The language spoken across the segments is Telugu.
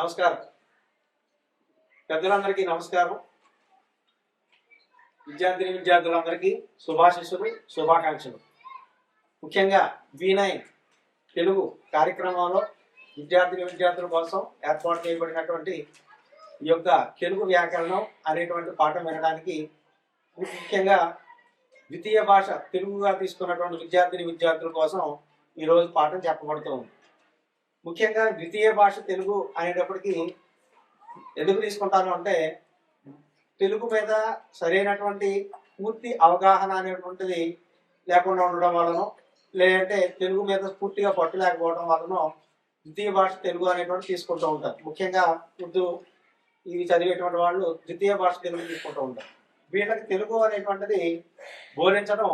నమస్కారం. పెద్దలందరికీ నమస్కారం. విద్యార్థిని విద్యార్థులందరికీ శుభాశిస్సులు శుభాకాంక్షలు. ముఖ్యంగా వి నైన్ తెలుగు కార్యక్రమంలో విద్యార్థిని విద్యార్థుల కోసం ఏర్పాటు చేయబడినటువంటి ఈ యొక్క తెలుగు వ్యాకరణం అనేటువంటి పాఠం వినడానికి ముఖ్యంగా ద్వితీయ భాష తెలుగుగా తీసుకున్నటువంటి విద్యార్థిని విద్యార్థుల కోసం ఈరోజు పాఠం చెప్పబడుతూ ఉంది ముఖ్యంగా ద్వితీయ భాష తెలుగు అనేటప్పటికీ ఎందుకు తీసుకుంటాను అంటే తెలుగు మీద సరైనటువంటి పూర్తి అవగాహన అనేటువంటిది లేకుండా ఉండడం వలన లేదంటే తెలుగు మీద పూర్తిగా పట్టు లేకపోవడం వలన ద్వితీయ భాష తెలుగు అనేటువంటి తీసుకుంటూ ఉంటారు. ముఖ్యంగా ఉర్దూ ఇవి చదివేటువంటి వాళ్ళు ద్వితీయ భాష తెలుగు తీసుకుంటూ ఉంటారు. వీళ్ళకి తెలుగు అనేటువంటిది బోధించడం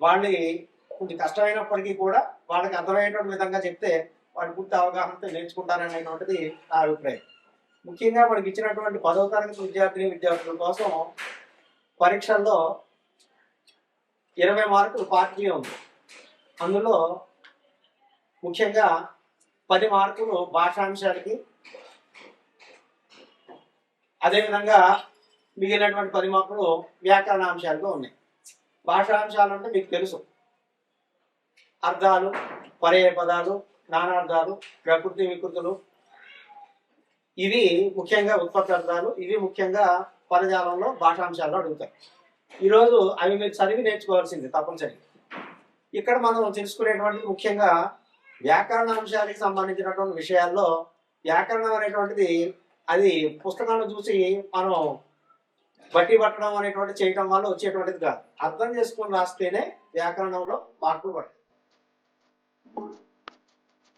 వాళ్ళని కొంచెం కష్టమైనప్పటికీ కూడా వాళ్ళకి అర్థమయ్యేటువంటి విధంగా చెప్తే వాళ్ళు పూర్తి అవగాహనతో నేర్చుకుంటారనేటువంటిది నా అభిప్రాయం. ముఖ్యంగా మనకి ఇచ్చినటువంటి పదవ తరగతి విద్యార్థిని విద్యార్థుల కోసం పరీక్షల్లో ఇరవై మార్కులు పార్టీ ఉంది. అందులో ముఖ్యంగా పది మార్కులు భాషాంశాలకి అదేవిధంగా మిగిలినటువంటి పది మార్కులు వ్యాకరణాంశాలుగా ఉన్నాయి. భాషాంశాలు అంటే మీకు తెలుసు. అర్థాలు పర్యాయ పదాలు నానార్థాలు ప్రకృతి వికృతులు. ఇవి ముఖ్యంగా ఉత్పత్తి అర్థాలు ఇవి ముఖ్యంగా పదజాలంలో భాషాంశాల్లో అడుగుతాయి. ఈరోజు అవి మీరు చదివి నేర్చుకోవాల్సింది తప్పనిసరి ఇక్కడ మనం తెలుసుకునేటువంటిది ముఖ్యంగా వ్యాకరణ అంశానికి సంబంధించినటువంటి విషయాల్లో వ్యాకరణం అనేటువంటిది అది పుస్తకాలను చూసి మనం బట్టి పట్టడం అనేటువంటి చేయటం వల్ల వచ్చేటువంటిది కాదు. అర్థం చేసుకొని రాస్తేనే వ్యాకరణంలో మార్పులు పడతాయి.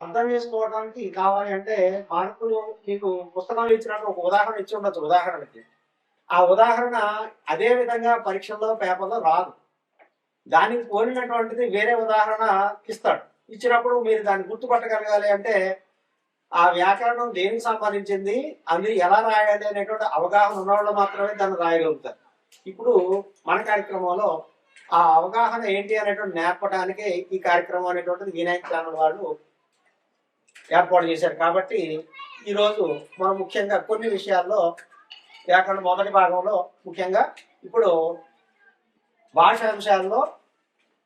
అర్థం చేసుకోవడానికి కావాలి అంటే మార్పులు మీకు పుస్తకంలో ఇచ్చినట్టు ఒక ఉదాహరణ ఇచ్చి ఉండొచ్చు ఉదాహరణకి. ఆ ఉదాహరణ అదే విధంగా పరీక్షల్లో పేపర్లో రాదు. దానికి పోలినటువంటిది వేరే ఉదాహరణ ఇస్తాడు. ఇచ్చినప్పుడు మీరు దాన్ని గుర్తుపట్టగలగాలి అంటే ఆ వ్యాకరణం దేనికి సంబంధించింది అది ఎలా రాయాలి అనేటువంటి అవగాహన ఉన్నవాళ్ళు మాత్రమే దాన్ని రాయగలుగుతారు. ఇప్పుడు మన కార్యక్రమంలో ఆ అవగాహన ఏంటి అనేటువంటి నేర్పడానికి ఈ కార్యక్రమం అనేటువంటిది వినాయక ఛానల్ వాళ్ళు ఏర్పాటు చేశారు. కాబట్టి ఈరోజు మనం ముఖ్యంగా కొన్ని విషయాల్లో వ్యాకరణ మొదటి భాగంలో ముఖ్యంగా ఇప్పుడు భాష అంశాల్లో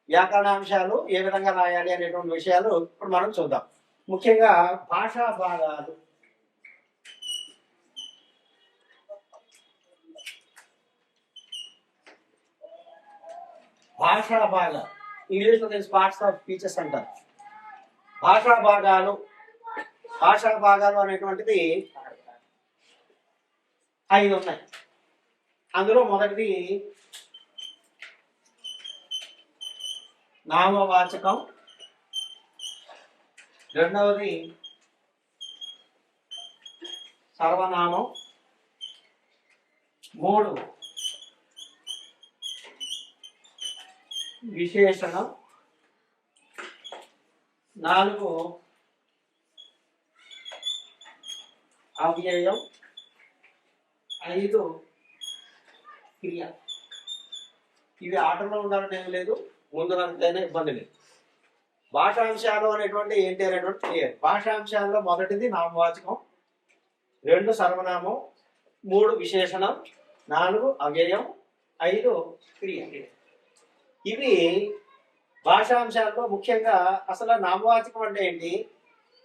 వ్యాకరణ అంశాలు ఏ విధంగా రాయాలి అనేటువంటి విషయాలు ఇప్పుడు మనం చూద్దాం. ముఖ్యంగా భాషా భాగాలు భాషా భాగాలు ఇంగ్లీష్లో తెలిసి పార్ట్స్ ఆఫ్ స్పీచెస్ అంటారు. భాషా భాగాలు భాషా భాగాలు అనేటువంటిది ఐదు ఉన్నాయి. అందులో మొదటిది నామవాచకం. రెండవది సర్వనామం. మూడు విశేషణం. నాలుగు అవ్యయం. ఐదు క్రియ. ఇవి ఆటలో ఉండాలని ఏం లేదు ముందునంతైనా ఇబ్బంది లేదు. భాషాంశాలు అనేటువంటి ఏంటి అనేటువంటి క్లియర్ భాషాంశాల్లో మొదటిది నామవాచకం రెండు సర్వనామం మూడు విశేషణం నాలుగు అవ్యయం ఐదు క్రియ. ఇవి భాషాంశాల్లో ముఖ్యంగా అసలు నామవాచకం అంటే ఏంటి?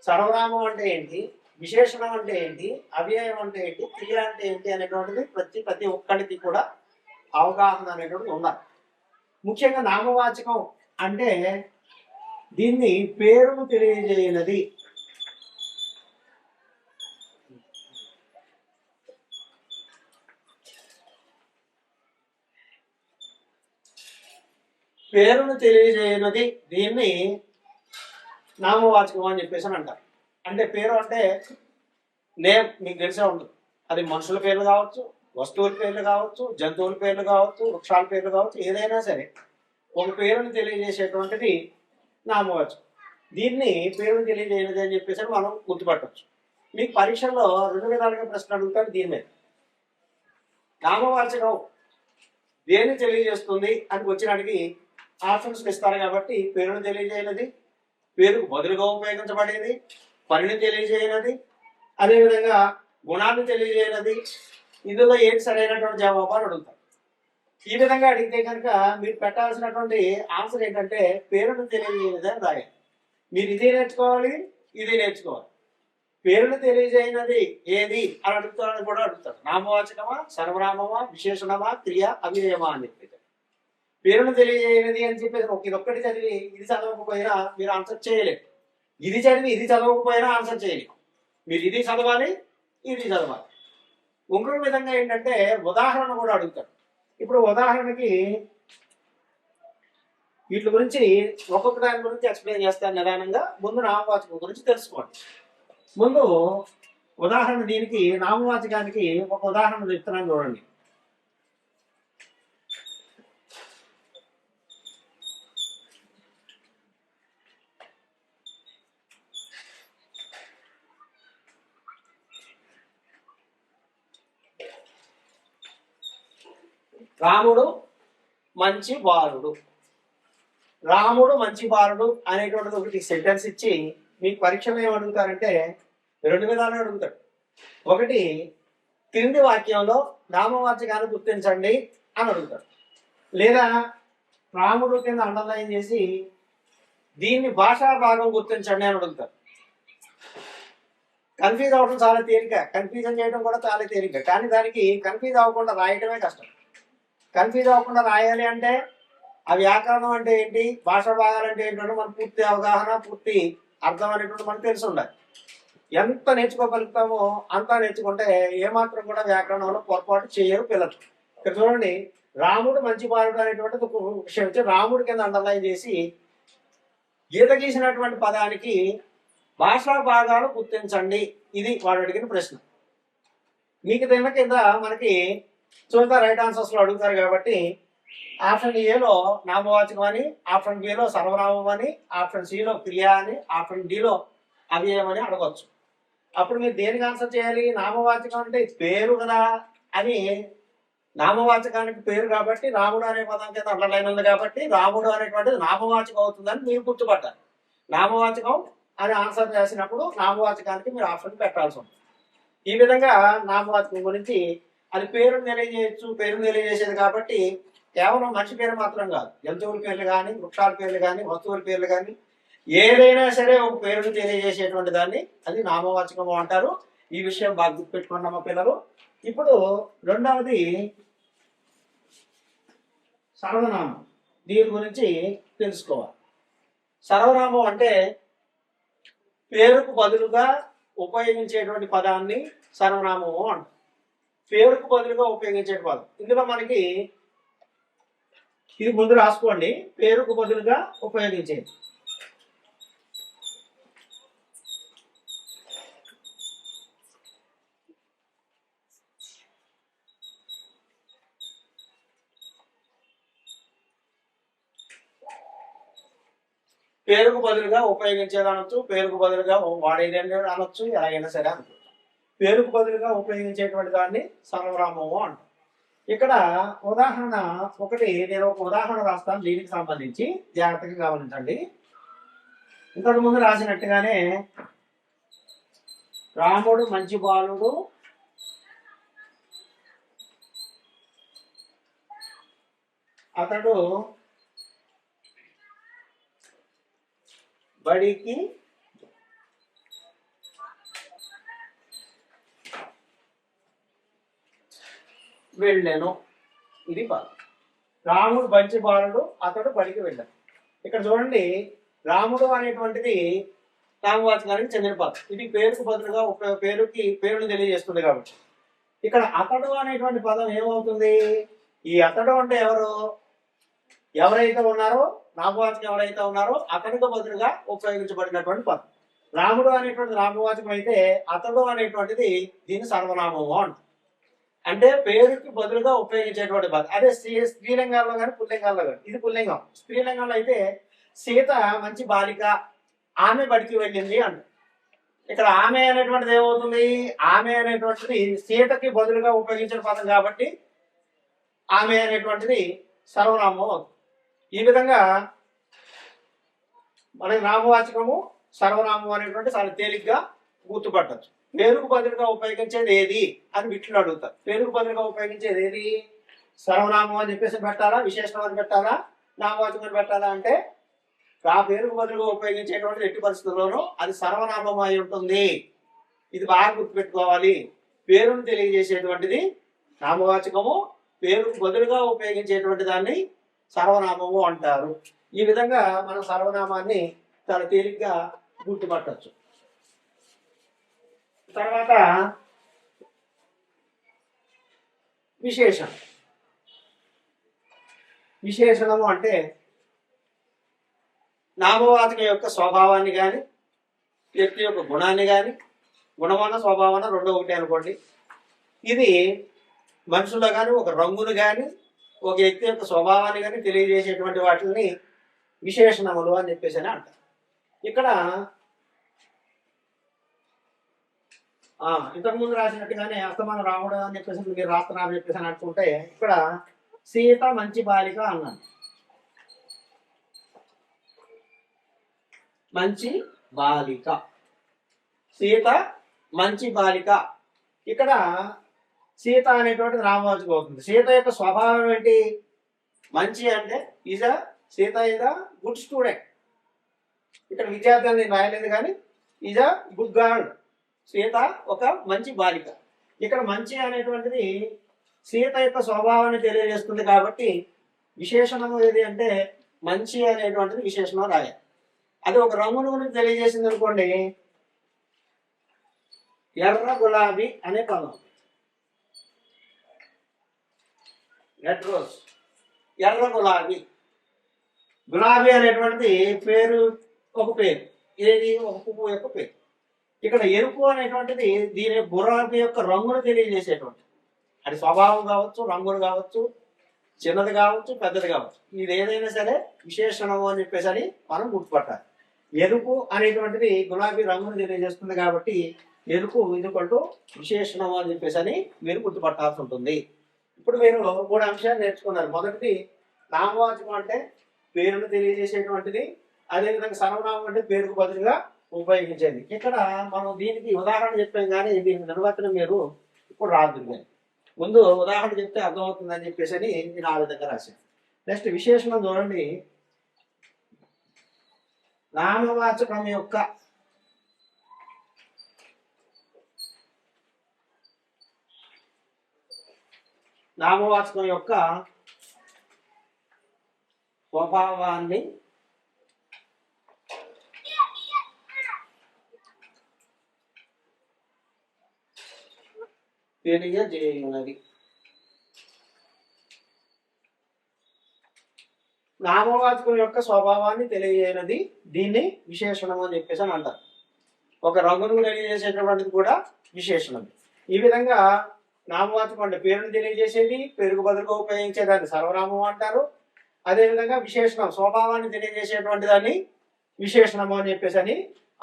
సర్వనామం అంటే ఏంటి? విశేషణం అంటే ఏంటి? అవ్యయం అంటే ఏంటి? క్రియ అంటే ఏంటి అనేటువంటిది ప్రతి ప్రతి ఒక్కరికి కూడా అవగాహన అనేటువంటిది ఉండాలి ముఖ్యంగా నామవాచకం అంటే దీన్ని పేరును తెలియజేయనది. పేరును తెలియజేయనది దీన్ని నామవాచకం అని చెప్పేసి అని అంటారు. అంటే పేరు అంటే నేమ్ మీకు తెలిసే ఉండదు అది మనుషుల పేర్లు కావచ్చు వస్తువుల పేర్లు కావచ్చు జంతువుల పేర్లు కావచ్చు వృక్షాల పేర్లు కావచ్చు ఏదైనా సరే ఒక పేరుని తెలియజేసేటువంటిది నామవాచకం. దీన్ని పేరుని తెలియజేయనిది అని చెప్పేసి అని మనం గుర్తుపట్టవచ్చు మీకు పరీక్షల్లో రెండు విధాలుగా ప్రశ్న అడుగుతారు దీని మీద. నామవాచకం దేన్ని తెలియజేస్తుంది అని వచ్చినానికి ఆప్షన్స్ ఇస్తారు కాబట్టి పేరును తెలియజేయనది పేరుకు బదులుగా ఉపయోగించబడేది పనిని తెలియజేయనది అదేవిధంగా గుణాన్ని తెలియజేయనది. ఇందులో ఏంటి సరైనటువంటి జవాబాలు అడుగుతారు ఈ విధంగా అడిగితే కనుక మీరు పెట్టాల్సినటువంటి ఆన్సర్ ఏంటంటే పేరును తెలియజేయనది అని రాయాలి. మీరు ఇది నేర్చుకోవాలి ఇది నేర్చుకోవాలి. పేరును తెలియజేయనది ఏది అని అడుగుతారని కూడా అడుగుతారు. నామవాచకమా సర్వనామమా విశేషణమా క్రియ అవినయమా అని చెప్పి పేరును తెలియజేయనిది అని చెప్పేసి ఒక ఇదొక్కటి చదివి ఇది చదవకపోయినా మీరు ఆన్సర్ చేయలేరు. ఇది చదివి ఇది చదవకపోయినా ఆన్సర్ చేయలేరు. మీరు ఇది చదవాలి ఇది చదవాలి. ఇంకొక విధంగా ఏంటంటే ఉదాహరణ కూడా అడుగుతారు. ఇప్పుడు ఉదాహరణకి వీటి గురించి ఒక్కొక్క దాని గురించి ఎక్స్ప్లెయిన్ చేస్తాను నిదానంగా. ముందు నామవాచకం గురించి తెలుసుకోండి. ముందు ఉదాహరణ దీనికి నామవాచకానికి ఒక ఉదాహరణ చెప్తున్నాను చూడండి. రాముడు మంచి బాలుడు. రాముడు మంచి బాలుడు అనేటువంటిది ఒకటి సెంటెన్స్ ఇచ్చి మీకు పరీక్షలో ఏమడుగుతారంటే అడుగుతారంటే రెండు విధాలు అడుగుతాడు. ఒకటి క్రింది వాక్యంలో నామవాచకాన్ని గుర్తించండి అని అడుగుతాడు. లేదా రాముడు కింద అండర్లైన్ చేసి దీన్ని భాషా భాగం గుర్తించండి అని అడుగుతారు కన్ఫ్యూజ్ అవ్వడం చాలా తేలిక. కన్ఫ్యూజన్ చేయడం కూడా చాలా తేలిక. కానీ దానికి కన్ఫ్యూజ్ అవ్వకుండా రాయటమే కష్టం. కన్ఫ్యూజ్ అవ్వకుండా రాయాలి అంటే ఆ వ్యాకరణం అంటే ఏంటి? భాష భాగాలు అంటే ఏంటంటే మన పూర్తి అవగాహన పూర్తి అర్థం అనేటువంటి మనకు తెలిసి ఉండాలి. ఎంత నేర్చుకోగలుగుతామో అంతా నేర్చుకుంటే ఏమాత్రం కూడా వ్యాకరణంలో పొరపాటు చేయరు పిల్లలు. ఇక్కడ చూడండి రాముడు మంచి బాలుడు అనేటువంటిది ఒక విషయం వచ్చి రాముడి కింద అండర్లైన్ చేసి గీత గీసినటువంటి పదానికి భాషా భాగాలు గుర్తించండి. ఇది వాడు అడిగిన ప్రశ్న. మీకు తిన్న కింద మనకి చూద్దాం రైట్ ఆన్సర్స్లో అడుగుతారు కాబట్టి ఆప్షన్ ఏలో నామవాచకం అని ఆప్షన్ బిలో సర్వనామం అని ఆప్షన్ సిలో క్రియ అని ఆప్షన్ డిలో అవ్యయం అని అడగచ్చు. అప్పుడు మీరు దేనికి ఆన్సర్ చేయాలి? నామవాచకం అంటే పేరు కదా అని. నామవాచకానికి పేరు కాబట్టి రాముడు అనే పదం కింద అండర్లైన్ ఉంది కాబట్టి రాముడు అనేటువంటిది నామవాచకం అవుతుందని మీరు గుర్తుపట్టాలి. నామవాచకం అని ఆన్సర్ చేసినప్పుడు నామవాచకానికి మీరు ఆప్షన్ పెట్టాల్సి ఉంటుంది. ఈ విధంగా నామవాచకం గురించి అది పేరును తెలియజేయచ్చు పేరును తెలియజేసేది కాబట్టి కేవలం మనిషి పేరు మాత్రం కాదు. జంతువుల పేర్లు కానీ వృక్షాల పేర్లు కానీ వస్తువుల పేర్లు కానీ ఏదైనా సరే ఒక పేరును తెలియజేసేటువంటి దాన్ని అది నామవాచకము అంటారు. ఈ విషయం బాగా గుర్తుపెట్టుకున్నాం మా పిల్లలు. ఇప్పుడు రెండవది సర్వనామం. దీని గురించి తెలుసుకోవాలి. సర్వనామం అంటే పేరుకు బదులుగా ఉపయోగించేటువంటి పదాన్ని సర్వనామము అంటారు. పేరుకు బదులుగా ఉపయోగించే పదం ఇందులో మనకి ఇది ముందు రాసుకోండి. పేరుకు బదులుగా ఉపయోగించేది. పేరుకు బదులుగా ఉపయోగించేది అనొచ్చు పేరుకు బదులుగా వాడేది అనొచ్చు ఎలాగైనా సరే అనొచ్చు. పేరుకు బదులుగా ఉపయోగించేటువంటి దాన్ని సర్వరామము అంటారు. ఇక్కడ ఉదాహరణ ఒకటి నేను ఒక ఉదాహరణ రాస్తాను దీనికి సంబంధించి. జాగ్రత్తగా గమనించండి. ఇంతకు ముందు రాసినట్టుగానే రాముడు మంచి బాలుడు అతడు బడికి వెళ్ళాను. ఇది బాధ రాముడు మంచి బాలుడు అతడు బడికి వెళ్ళాడు. ఇక్కడ చూడండి రాముడు అనేటువంటిది నామవాచకానికి చెందిన పదం. ఇది పేరుకు బదులుగా పేరుకి పేరును తెలియజేస్తుంది కాబట్టి. ఇక్కడ అతడు అనేటువంటి పదం ఏమవుతుంది? ఈ అతడు అంటే ఎవరు? ఎవరైతే ఉన్నారో నామవాచకం ఎవరైతే ఉన్నారో అతడికి బదులుగా ఉపయోగించబడినటువంటి పదం. రాముడు అనేటువంటి నామవాచకం అయితే అతడు అనేటువంటిది దీని సర్వనామము అంట అంటే పేరుకి బదులుగా ఉపయోగించేటువంటి పదం అదే స్త్రీ స్త్రీలింగాల్లో కానీ పుల్లింగాల్లో కానీ ఇది పుల్లింగం. స్త్రీలింగంలో అయితే సీత మంచి బాలిక ఆమె బడికి వెళ్ళింది అంట ఇక్కడ ఆమె అనేటువంటిది ఏమవుతుంది? ఆమె అనేటువంటిది సీతకి బదులుగా ఉపయోగించిన పదం కాబట్టి ఆమె అనేటువంటిది సర్వనామం ఈ విధంగా మనకి నామవాచకము సర్వనామం అనేటువంటి చాలా తేలిగ్గా గుర్తుపట్టచ్చు. పేరుకు బదులుగా ఉపయోగించేది ఏది అని వీటిలో అడుగుతారు. పేరుకు బదులుగా ఉపయోగించేది ఏది? సర్వనామం అని చెప్పేసి పెట్టాలా? విశేషణం అని పెట్టాలా? నామవాచకం పెట్టాలా అంటే ఆ పేరుకు బదులుగా ఉపయోగించేటువంటి ఎట్టి పరిస్థితుల్లోనూ అది సర్వనామం అయి ఉంటుంది. ఇది బాగా గుర్తుపెట్టుకోవాలి. పేరును తెలియజేసేటువంటిది నామవాచకము పేరుకు బదులుగా ఉపయోగించేటువంటి దాన్ని సర్వనామము అంటారు. ఈ విధంగా మనం సర్వనామాన్ని చాలా తేలిగ్గా గుర్తుపట్టచ్చు. తర్వాత విశేషం. విశేషణము అంటే నామవాచకం యొక్క స్వభావాన్ని కానీ వ్యక్తి యొక్క గుణాన్ని కానీ గుణమన్న స్వభావన రెండో ఒకటి అనుకోండి. ఇది మనుషుల్లో కానీ ఒక రంగును కానీ ఒక వ్యక్తి యొక్క స్వభావాన్ని కానీ తెలియజేసేటువంటి వాటిని విశేషణములు అని చెప్పేసి అని అంటారు. ఇక్కడ ఇంతకు ముందు రాసినట్టు రాసినట్టుగానే అస్తమానం రాముడు అని చెప్పేసి మీరు రాస్తున్నారు అని చెప్పేసి అని అనుకుంటే ఇక్కడ సీత మంచి బాలిక అన్నాను. మంచి బాలిక. సీత మంచి బాలిక. ఇక్కడ సీత అనేటువంటిది నామవాచకం అవుతుంది సీత యొక్క స్వభావం ఏంటి? మంచి అంటే is a Sita is a good student. ఇక్కడ విద్యార్థి అని నేను రాయలేదు కానీ is a good girl. Sita ఒక మంచి బాలిక. ఇక్కడ మంచి అనేటువంటిది సీత యొక్క స్వభావాన్ని తెలియజేస్తుంది కాబట్టి విశేషణం ఏది అంటే మంచి అనేటువంటిది విశేషణం రాయాలి. అది ఒక రంగును గురించి తెలియజేసింది అనుకోండి. ఎర్ర గులాబీ అనే పదం. Red rose. ఎర్ర గులాబీ. గులాబీ అనేటువంటిది పేరు ఒక పేరు. ఏది? ఒక పువ్వు యొక్క పేరు. ఇక్కడ ఎరుపు అనేటువంటిది దీని గులాబీ యొక్క రంగును తెలియజేసేటువంటి అది స్వభావం కావచ్చు రంగులు కావచ్చు చిన్నది కావచ్చు పెద్దది కావచ్చు. ఇది ఏదైనా సరే విశేషణము అని చెప్పేసి అని మనం గుర్తుపట్టాలి. ఎరుపు అనేటువంటిది గులాబీ రంగును తెలియజేస్తుంది కాబట్టి ఎరుపు ఎందుకంటూ విశేషణము అని చెప్పేసి అని మీరు గుర్తుపట్టాల్సి ఉంటుంది. ఇప్పుడు మీరు మూడు అంశాలు నేర్చుకున్నారు. మొదటిది నామవాచకం అంటే పేరును తెలియజేసేటువంటిది. అదేవిధంగా సర్వనామం అంటే పేరుకు బదులుగా ఉపయోగించేది. ఇక్కడ మనం దీనికి ఉదాహరణ చెప్పాం కానీ దీని నిర్వచనం మీరు ఇప్పుడు రాదు ముందు ఉదాహరణ చెప్తే అర్థమవుతుందని చెప్పేసి అని నేను ఆ విధంగా రాశాను. నెక్స్ట్ విశేషణం చూడండి నామవాచకం యొక్క నామవాచకం యొక్క స్వభావాన్ని తెలియజేయునది నామవాచకం యొక్క స్వభావాన్ని తెలియజేయనది. దీన్ని విశేషణం అని చెప్పేసి అని అంటారు. ఒక రంగును తెలియజేసేటటువంటిది కూడా విశేషణం. ఈ విధంగా నామవాచకం అంటే పేరును తెలియజేసేది పేరుకు బదులుగా ఉపయోగించేదాన్ని సర్వనామం అంటారు. అదేవిధంగా విశేషణం స్వభావాన్ని తెలియజేసేటువంటి దాన్ని విశేషణము అని చెప్పేసి అని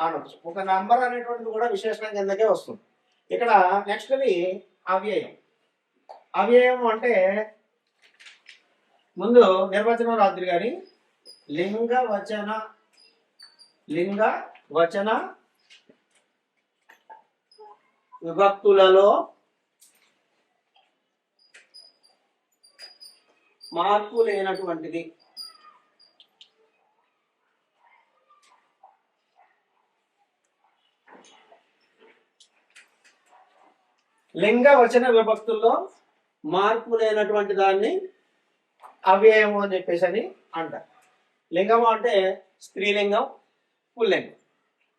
అనొచ్చు. ఒక నంబర్ అనేటువంటిది కూడా విశేషణం కిందకే వస్తుంది. ఇక్కడ నెక్స్ట్ది అవ్యయం. అవ్యయం అంటే ముందు నిర్వచనం రాత్రి గారి లింగ వచన లింగ వచన విభక్తులలో మార్పు లేనటువంటిది. లింగ వచన విభక్తుల్లో మార్పు లేనటువంటి దాన్ని అవ్యయము అని చెప్పేసి అని అంటారు. లింగము అంటే స్త్రీలింగం పుల్లింగం.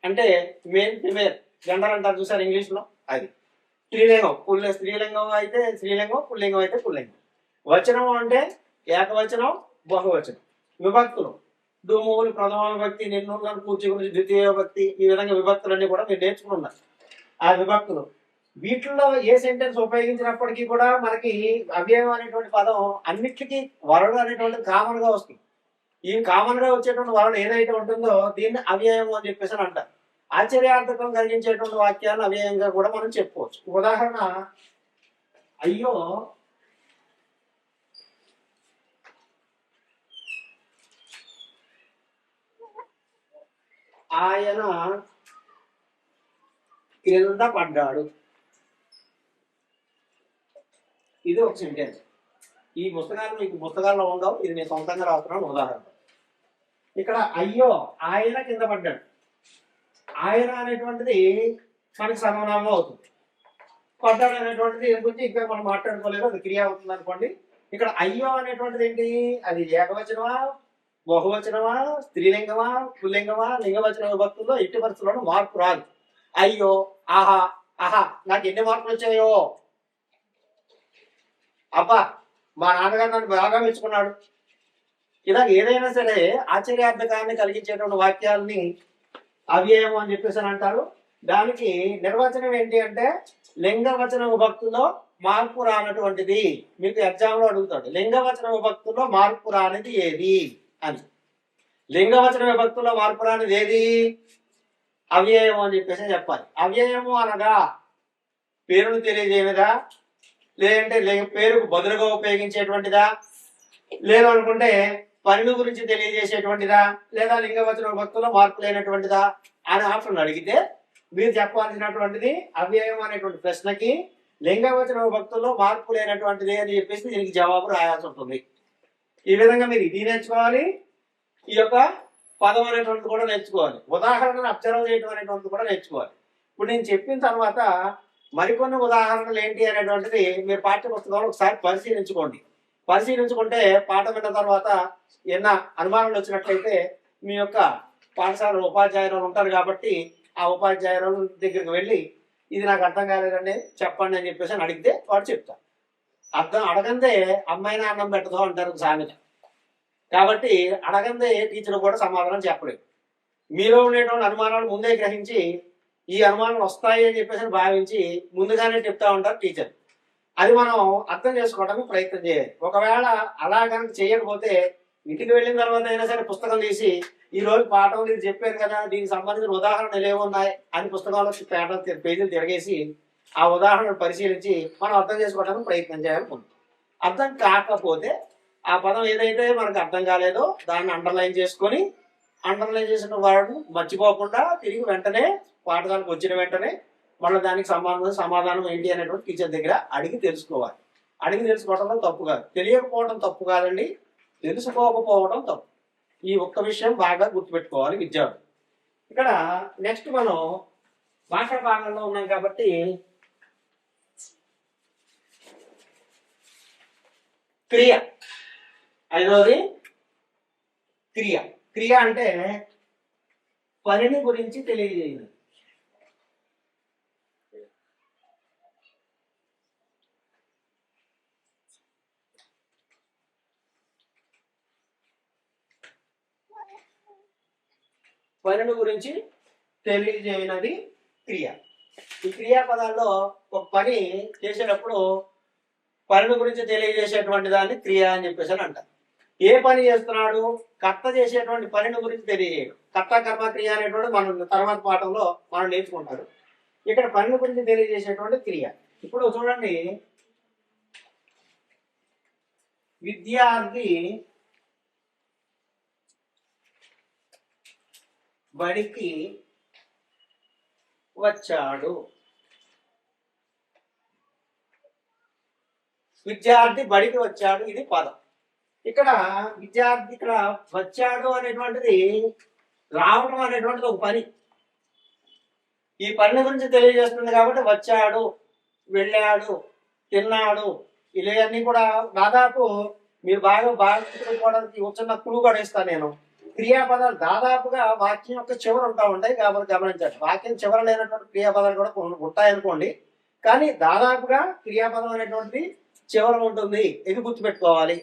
అంటే మేల్ ఫిమేల్ జెండర్ అంటారు చూసారు ఇంగ్లీష్లో? అది. స్త్రీలింగం పుల్ల స్త్రీలింగం అయితే స్త్రీలింగం పుల్లింగం అయితే పుల్లింగం. వచనం అంటే ఏకవచనం బహువచనం. విభక్తులు. దుమూలు ప్రథమ విభక్తి నిన్నులను పూర్తి గురించి ద్వితీయ విభక్తి ఈ విధంగా విభక్తులన్నీ కూడా మీరు నేర్చుకుంటున్నారు ఆ విభక్తులు వీటిల్లో ఏ సెంటెన్స్ ఉపయోగించినప్పటికీ కూడా మనకి అవ్యయం అనేటువంటి పదం అన్నిటికీ వరడు అనేటువంటి కామన్గా వస్తుంది. ఈ కామన్గా వచ్చేటువంటి వరడు ఏదైతే ఉంటుందో దీన్ని అవ్యయం అని చెప్పేసి అని అంటారు. ఆశ్చర్యార్థకం కలిగించేటువంటి వాక్యాలను అవ్యయంగా కూడా మనం చెప్పుకోవచ్చు. ఉదాహరణ అయ్యో ఆయన క్రింద పడ్డాడు. ఇది ఒక సెంటెన్స్ ఈ పుస్తకాలు మీకు పుస్తకాల్లో ఉండవు. ఇది నేను సొంతంగా రాస్తున్నాను. ఉదాహరణ. ఇక్కడ అయ్యో ఆయన కింద పడ్డాడు. ఆయన అనేటువంటిది మనకి సర్వనామం అవుతుంది. పడ్డాడు అనేటువంటిది గురించి ఇంకా మనం మాట్లాడుకోలేదు? అది క్రియ అవుతుంది అనుకోండి. ఇక్కడ అయ్యో అనేటువంటిది ఏంటి? అది ఏకవచనమా? బహువచనమా? స్త్రీలింగమా? పుల్లింగమా? లింగవచన విభక్తుల్లో ఎట్టి పరిస్థితుల్లో మార్పు రాదు. అయ్యో ఆహా ఆహా నాకు ఎన్ని మార్పులు వచ్చాయో? అబ్బా మా నాన్నగారు నన్ను బాగా మెచ్చుకున్నాడు ఇలా ఏదైనా సరే ఆశ్చర్యార్థకాన్ని కలిగించేటువంటి వాక్యాలని అవ్యయం అని చెప్పేసి అని అంటారు. దానికి నిర్వచనం ఏంటి అంటే లింగవచన విభక్తుల్లో మార్పు రానటువంటిది. మీకు ఎగ్జామ్లో అడుగుతాడు లింగవచన విభక్తుల్లో మార్పు రానిది ఏది అని. లింగవచన విభక్తుల్లో మార్పు రానిది ఏది? అవ్యయము అని చెప్పేసి చెప్పాలి. అవ్యయము అనగా పేరును తెలియజేయనిదా లేదంటే లే- పేరుకు బదులుగా ఉపయోగించేటువంటిదా? లేదు అనుకుంటే పనుల గురించి తెలియజేసేటువంటిదా? లేదా లింగవచన విభక్తుల్లో మార్పు లేనటువంటిదా? అని ఆప్షన్ అడిగితే మీరు చెప్పాల్సినటువంటిది అవ్యయం అనేటువంటి ప్రశ్నకి లింగవచన భక్తుల్లో మార్పు లేనటువంటిది అని చెప్పేసి దీనికి జవాబు రాయాల్సి ఉంటుంది. ఈ విధంగా మీరు ఇది నేర్చుకోవాలి. ఈ యొక్క పదం అనేటువంటిది కూడా నేర్చుకోవాలి. ఉదాహరణను అబ్జర్వ్ చేయడం అనేటువంటిది కూడా నేర్చుకోవాలి. ఇప్పుడు నేను చెప్పిన తర్వాత మరికొన్ని ఉదాహరణలు ఏంటి అనేటువంటిది మీరు పాఠ్య పుస్తకంలో ఒకసారి పరిశీలించుకోండి. పరిశీలించుకుంటే పాఠం విన్న తర్వాత ఎన్న అనుమానాలు వచ్చినట్లయితే మీ యొక్క పాఠశాల ఉపాధ్యాయులు ఉంటారు కాబట్టి ఆ ఉపాధ్యాయుల దగ్గరికి వెళ్ళి ఇది నాకు అర్థం కాలేదండి చెప్పండి అని చెప్పేసి అడిగితే వాడు చెప్తారు అర్థం అడగందే అమ్మాయినా అన్నం పెట్టదు అంటారు సామెత. కాబట్టి అడగందే ఏ టీచర్ కూడా సమాధానం చెప్పలేదు. మీలో ఉండేటువంటి అనుమానాలు ముందే గ్రహించి ఈ అనుమానాలు వస్తాయి అని చెప్పేసి భావించి ముందుగానే చెప్తా ఉంటారు టీచర్. అది మనం అర్థం చేసుకోవడానికి ప్రయత్నం చేయాలి. ఒకవేళ అలా కనుక చేయకపోతే ఇంటికి వెళ్ళిన తర్వాత అయినా సరే పుస్తకం తీసి ఈ రోజు పాఠం మీరు చెప్పారు కదా దీనికి సంబంధించిన ఉదాహరణలు ఏమున్నాయి అని పుస్తకాల్లో పేపర్ పేజీలు తిరగేసి ఆ ఉదాహరణను పరిశీలించి మనం అర్థం చేసుకోవడానికి ప్రయత్నం చేయాలనుకుంటాం అర్థం కాకపోతే ఆ పదం ఏదైతే మనకు అర్థం కాలేదో దాన్ని అండర్లైన్ చేసుకొని అండర్లైన్ చేసిన వాడు మర్చిపోకుండా తిరిగి వెంటనే పాఠశాలకు వచ్చిన వెంటనే మళ్ళీ దానికి సంబంధం సమాధానం ఏంటి అనేటువంటి టీచర్ దగ్గర అడిగి తెలుసుకోవాలి. అడిగి తెలుసుకోవటం తప్పు కాదు. తెలియకపోవడం తప్పు కాదండి. తెలుసుకోకపోవడం తప్పు. ఈ ఒక్క విషయం బాగా గుర్తుపెట్టుకోవాలి విద్యార్థులు. ఇక్కడ నెక్స్ట్ మనం భాషా భాగంలో ఉన్నాం కాబట్టి క్రియ. ఐదవది క్రియ. క్రియ అంటే పనిని గురించి తెలియజేయదు పనుల గురించి తెలియజేయనది క్రియ. ఈ క్రియాపదాల్లో ఒక పని చేసేటప్పుడు పనుల గురించి తెలియజేసేటువంటి దాన్ని క్రియ అని చెప్పేసి అని అంటారు. ఏ పని చేస్తున్నాడు? కర్త చేసేటువంటి పనిని గురించి తెలియజేయడం. కర్త కర్మ క్రియ అనేటువంటి మనం తర్వాత పాఠంలో మనం నేర్చుకుంటారు. ఇక్కడ పనుల గురించి తెలియజేసేటువంటి క్రియ. ఇప్పుడు చూడండి. విద్యార్థి బడికి వచ్చాడు. విద్యార్థి బడికి వచ్చాడు. ఇది పదం. ఇక్కడ విద్యార్థి ఇక్కడ వచ్చాడు అనేటువంటిది రావడం అనేటువంటిది ఒక పని. ఈ పని గురించి తెలియజేస్తుంది కాబట్టి వచ్చాడు వెళ్ళాడు తిన్నాడు. ఇవన్నీ కూడా దాదాపు మీరు బాగా బాగా గుర్తుపెట్టుకోవడానికి వచ్చిన క్లూ కూడా ఇస్తాను నేను. క్రియాపదాలు దాదాపుగా వాక్యం యొక్క చివర ఉంటా ఉంటాయి కాబట్టి గమనించండి. వాక్యం చివర లేనటువంటి క్రియాపదాలు కూడా ఉంటాయనుకోండి. కానీ దాదాపుగా క్రియాపదం అనేటువంటిది చివర ఉంటుంది. ఇది గుర్తుపెట్టుకోవాలి.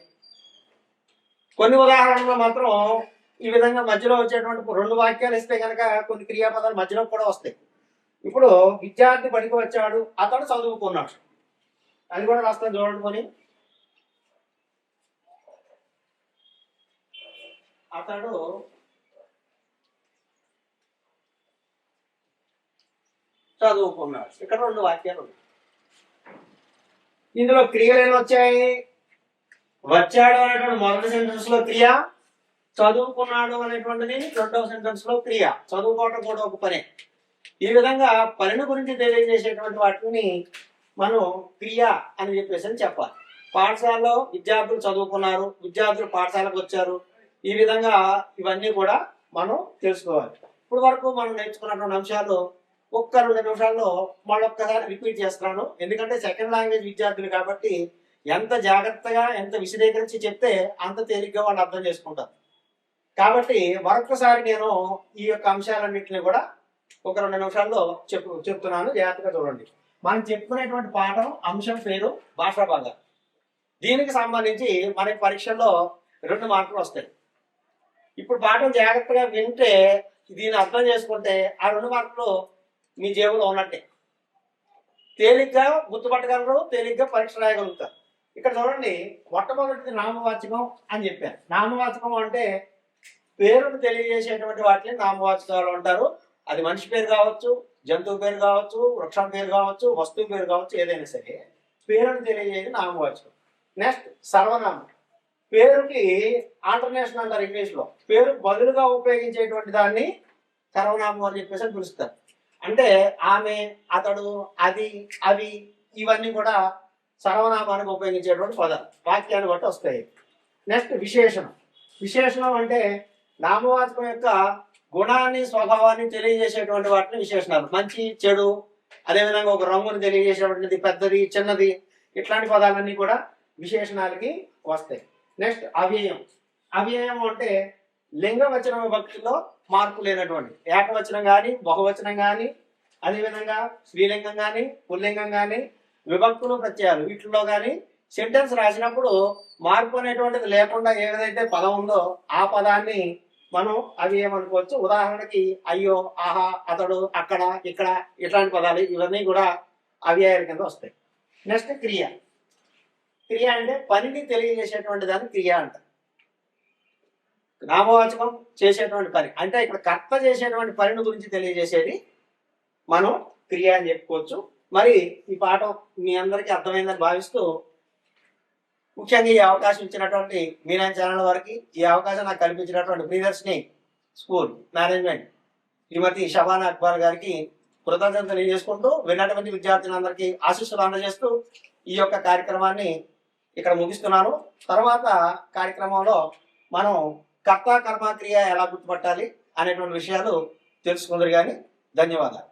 కొన్ని ఉదాహరణలు మాత్రం ఈ విధంగా మధ్యలో వచ్చేటువంటి రెండు వాక్యాలు ఇస్తే కనుక కొన్ని క్రియాపదాలు మధ్యలో కూడా వస్తాయి. ఇప్పుడు విద్యార్థి బడికి వచ్చాడు అతడు చదువుకున్నాడు. అది కూడా రాస్తాను చూడండి కొని అతడు చదువుకున్నాడు. ఇక్కడ రెండు వాక్యాలు ఉన్నాయి. ఇందులో క్రియలు ఏమి వచ్చాయి? వచ్చాడు అనేటువంటి మొదటి సెంటెన్స్లో క్రియ చదువుకున్నాడు అనేటువంటిది రెండవ సెంటెన్స్లో క్రియ. చదువుకోవడం కూడా ఒక పనే. ఈ విధంగా పనిని గురించి తెలియజేసేటువంటి వాటిని మనం క్రియ అని చెప్పేసి అని చెప్పాలి. పాఠశాలలో విద్యార్థులు చదువుకున్నారు విద్యార్థులు పాఠశాలకు వచ్చారు ఈ విధంగా ఇవన్నీ కూడా మనం తెలుసుకోవాలి. ఇప్పుడు వరకు మనం నేర్చుకున్నటువంటి అంశాలు ఒక్క రెండు నిమిషాల్లో మళ్ళొక్కసారి రిపీట్ చేస్తున్నాను. ఎందుకంటే సెకండ్ లాంగ్వేజ్ విద్యార్థులు కాబట్టి ఎంత జాగ్రత్తగా ఎంత విశదీకరించి చెప్తే అంత తేలిగ్గా వాళ్ళు అర్థం చేసుకుంటారు. కాబట్టి మరొకసారి నేను ఈ యొక్క అంశాలన్నింటినీ కూడా ఒక రెండు నిమిషాల్లో చెప్పు చెప్తున్నాను. జాగ్రత్తగా చూడండి. మనం చెప్పుకునేటువంటి పాఠం అంశం పేరు భాషా భాగం దీనికి సంబంధించి మనకి పరీక్షల్లో రెండు మార్కులు వస్తాయి. ఇప్పుడు పాఠం జాగ్రత్తగా వింటే దీన్ని అర్థం చేసుకుంటే ఆ రెండు మార్కులు మీ జేబులో ఉన్నట్టే. తేలిగ్గా గుర్తుపట్టగలరు తేలిగ్గా పరీక్ష రాయగలుగుతారు. ఇక్కడ చూడండి మొట్టమొదటిది నామవాచకం అని చెప్పారు. నామవాచకం అంటే పేరును తెలియజేసేటువంటి వాటిని నామవాచకాలు అంటారు. అది మనిషి పేరు కావచ్చు జంతువు పేరు కావచ్చు వృక్షం పేరు కావచ్చు వస్తువు పేరు కావచ్చు ఏదైనా సరే పేరును తెలియజేది నామవాచకం. నెక్స్ట్ సర్వనామం. పేరుకి ఆల్టర్నేషన్ అంటారు ఇంగ్లీష్లో పేరు బదులుగా ఉపయోగించేటువంటి దాన్ని సర్వనామం అని చెప్పేసి అని పిలుస్తారు. అంటే ఆమె అతడు అది అవి ఇవన్నీ కూడా సర్వనామానికి ఉపయోగించేటువంటి పదాలు. వాక్యాన్ని బట్టి వస్తాయి. నెక్స్ట్ విశేషణం. విశేషణం అంటే నామవాచకం యొక్క గుణాన్ని స్వభావాన్ని తెలియజేసేటువంటి వాటిని విశేషణాలు. మంచి చెడు అదేవిధంగా ఒక రంగుని తెలియజేసేటువంటిది పెద్దది చిన్నది ఇట్లాంటి పదాలన్నీ కూడా విశేషణాలకి వస్తాయి. నెక్స్ట్ అవ్యయం. అవ్యయం అంటే లింగవచన విభక్తిలో మార్పు లేనటువంటి ఏకవచనం కానీ బహువచనం కానీ అదేవిధంగా స్త్రీలింగం కానీ పుల్లింగం కానీ విభక్తులు ప్రత్యయాలు వీటిలో కానీ సెంటెన్స్ రాసినప్పుడు మార్పు అనేటువంటిది లేకుండా ఏదైతే పదం ఉందో ఆ పదాన్ని మనం అవి ఏమనుకోవచ్చు ఉదాహరణకి అయ్యో ఆహా అతడు అక్కడ ఇక్కడ ఇట్లాంటి పదాలు ఇవన్నీ కూడా అవ్యయాల కింద వస్తాయి. నెక్స్ట్ క్రియ. క్రియ అంటే పనిని తెలియజేసేటువంటి దాన్ని క్రియ అంటారు నామవాచకం చేసేటువంటి పని. అంటే ఇక్కడ కర్త చేసేటువంటి పనిని గురించి తెలియజేసేది మనం క్రియ అని చెప్పుకోవచ్చు. మరి ఈ పాఠం మీ అందరికీ అర్థమైందని భావిస్తూ ముఖ్యంగా ఈ అవకాశం ఇచ్చినటువంటి మీనా ఛానల్ వారికి ఈ అవకాశం నాకు కల్పించినటువంటి ప్రియదర్శిని స్కూల్ మేనేజ్మెంట్ శ్రీమతి షబానా అక్బర్ గారికి కృతజ్ఞతలు తెలియజేసుకుంటూ విన్నటువంటి విద్యార్థులందరికీ ఆశీస్సులు అందజేస్తూ ఈ యొక్క కార్యక్రమాన్ని ఇక్కడ ముగిస్తున్నాను. తర్వాత కార్యక్రమంలో మనం కర్త కర్మక్రియ ఎలా గుర్తుపట్టాలి అనేటువంటి విషయాలు తెలుసుకుందరు కానీ ధన్యవాదాలు.